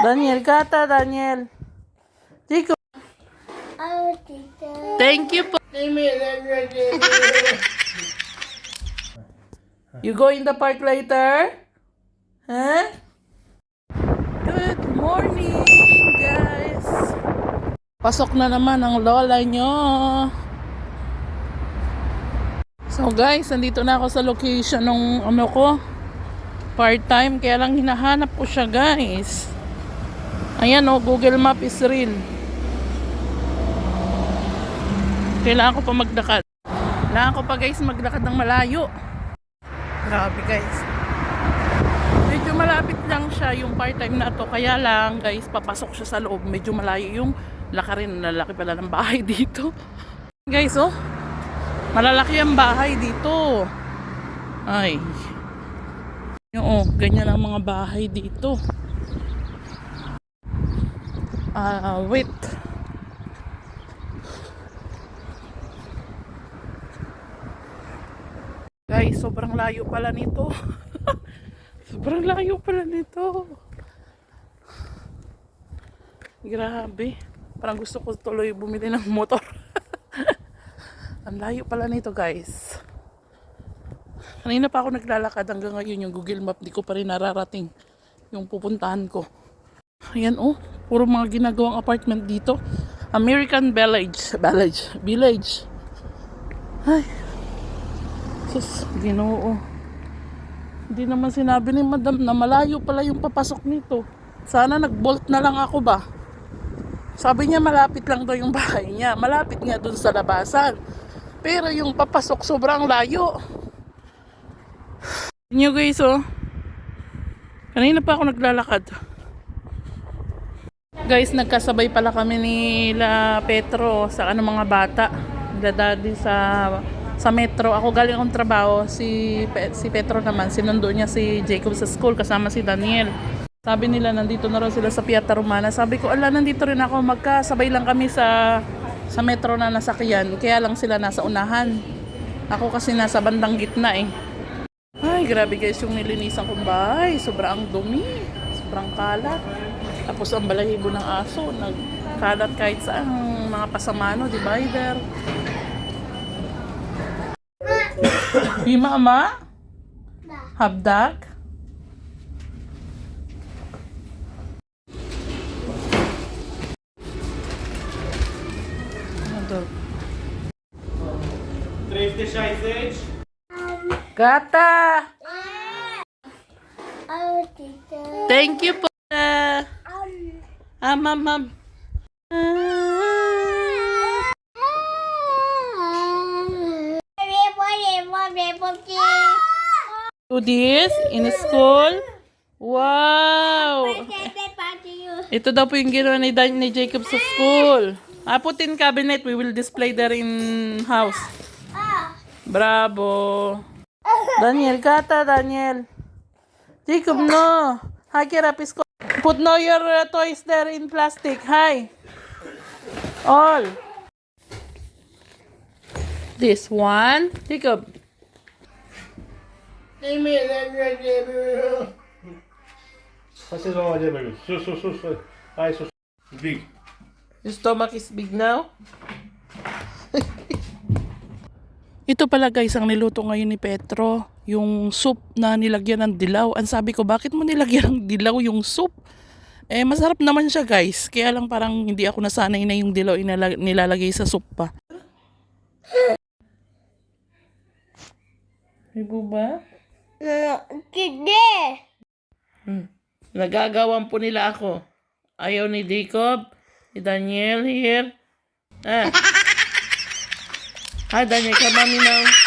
Daniel, kata, Daniel. Tita. Thank you. You go in the park later? Huh? Good morning, guys. Pasok na naman ang lola nyo. So guys, nandito na ako sa location ng ano ko. Part-time, kaya lang hinahanap ko siya guys. Ayan oh, Google Map is real. Kailangan ko pa maglakad. Kailangan ko pa guys maglakad ng malayo. Grabe guys. Medyo malapit lang siya yung part-time na to. Kaya lang guys, papasok siya sa loob. Medyo malayo yung lakarin. Lalaki pala ng bahay dito. Guys oh. Malalaki ang bahay dito. Ay. Yung oh, ganyan ang mga bahay dito. Ah, wait. Guys, sobrang layo pala nito. sobrang layo pala nito. Grabe. Parang gusto ko tuloy bumili ng motor. Ang layo pala nito, guys. Kanina pa ako naglalakad hanggang ngayon yung Google Map. Di ko pa rin nararating yung pupuntahan ko. Ayan, oh. Puro mga ginagawang apartment dito. American Village. Village. Village. Ay. Sus, ginoo. Hindi naman sinabi ni madam na malayo pala yung papasok nito. Sana nag-bolt na lang ako ba? Sabi niya malapit lang daw yung bahay niya. Malapit nga dun sa labasan. Pero yung papasok sobrang layo. Inyo guys oh. Kanina pa ako naglalakad. Guys, nagkasabay pala kami ni La Petro sa ano mga bata. Dadadi sa sa metro. Ako galing akong trabaho. Si, si Petro naman, sinundo niya si Jacob sa school kasama si Daniel. Sabi nila, nandito na raw sila sa Piata Romana. Sabi ko, ala, nandito rin ako. Magkasabay lang kami sa sa metro na nasakyan. Kaya lang sila nasa unahan. Ako kasi nasa bandang gitna eh. Ay, grabe guys yung nilinisan kong bahay. Sobrang dumi. Sobrang kalat. Tapos ang balahibo ng aso. Nagkalat kahit saan. Mga pasamano, divider. Hima, ama? Habdak? Ano to? 360. Gata! Thank you po. Ah, ma'am, ma'am. Do this in school? Wow! Ito daw po yung ginawa ni, Dan, ni Jacob sa school. Ah, put in cabinet. We will display there in house. Bravo. Daniel, kata, Daniel. Jacob, no. Hakira, pisko. Put no your uh, toys there in plastic. Hi. All. This one. Jacob. Vocês vão olhar para mim. Sus, sus, sus, sus. Ai, sus. Big. Your stomach is big now? Ito pala guys ang niluto ngayon ni Petro. Yung soup na nilagyan ng dilaw. Ang sabi ko, bakit mo nilagyan ng dilaw yung soup? Eh, masarap naman siya guys. Kaya lang parang hindi ako nasanay na yung dilaw inala- nilalagay sa soup pa. Ibo ba? Hindi. Hmm. Nagagawan po nila ako. Ayaw ni Jacob, ni Daniel here. Ah. Hi, Daniel, come mommy now.